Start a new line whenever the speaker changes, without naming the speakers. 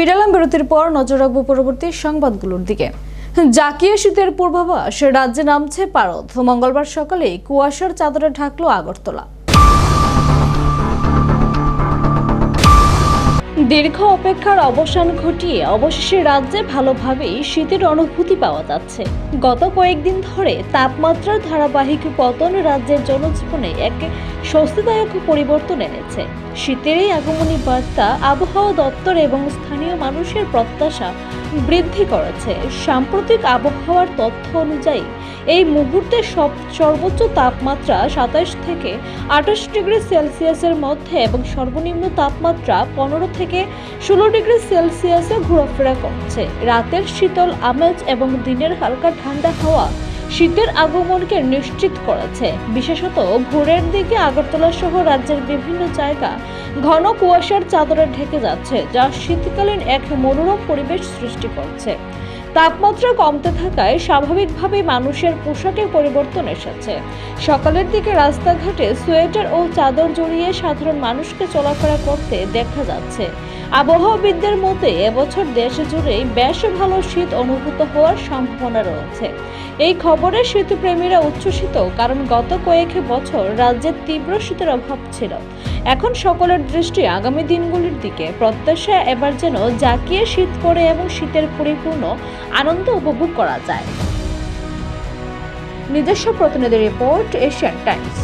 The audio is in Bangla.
ফিরালাম বিরতির পর নজর রাখব পরবর্তী সংবাদগুলোর দিকে। জাকিয়ে শীতের পূর্বাভাস, রাজ্যে নামছে পারদ। মঙ্গলবার সকালে কুয়াশার চাদরে ঢাকলো আগরতলা। দীর্ঘ অপেক্ষার অবসান ঘটিয়ে অবশেষে রাজ্যে ভালোভাবেই শীতের অনুভূতি পাওয়া যাচ্ছে। গত কয়েকদিন ধরে তাপমাত্রার ধারাবাহিক পতন রাজ্যের জনজীবনে এক স্বস্তিদায়ক পরিবর্তন এনেছে। শীতের এই আগমনী বার্তা আবহাওয়া দপ্তর এবং স্থানীয় মানুষের প্রত্যাশা বৃদ্ধি করেছে। সাম্প্রতিক আবহাওয়ার তথ্য অনুযায়ী, এই মুহূর্তে সব সর্বোচ্চ তাপমাত্রা সাতাশ থেকে আঠাশ ডিগ্রি সেলসিয়াসের মধ্যে এবং সর্বনিম্ন তাপমাত্রা পনেরো থেকে ষোলো ডিগ্রি সেলসিয়াসে ঘোরাফেরা করছে। রাতের শীতল আমেজ এবং দিনের হালকা ঠান্ডা হাওয়া শীতের আগমনকে নিশ্চিত করেছে। বিশেষত ভোরের দিকে আগরতলা সহ রাজ্যের বিভিন্ন জায়গা ঘন কুয়াশার চাদরে ঢেকে যাচ্ছে, যা শীতকালীন এক মনোরম পরিবেশ সৃষ্টি করছে। তাপমাত্রা কমতে থাকায় স্বাভাবিকভাবেই মানুষের পোশাকের পরিবর্তন এসেছে। সকালের দিকে রাস্তাঘাটে সোয়েটার ও চাদর জড়িয়ে সাধারণ মানুষকে চলাফেরা করতে দেখা যাচ্ছে। আবহাওয়াবিদদের মতে, এবছর দেশ জুড়েই বেশ ভালো শীত অনুভূত হওয়ার সম্ভাবনা রয়েছে। এই খবরে শীতপ্রেমীরা উচ্ছ্বসিত কারণ গত কয়েক বছর রাজ্যে তীব্র শীতের অভাব ছিল। এখন সকলের দৃষ্টি আগামী দিনগুলির দিকে প্রত্যাশা এবার যেন জাকিয়ে শীত করে এবং শীতের পরিপূর্ণ আনন্দ উপভোগ করা যায়। নিজস্ব প্রতিনিধি রিপোর্ট, এশিয়ান টাইমস।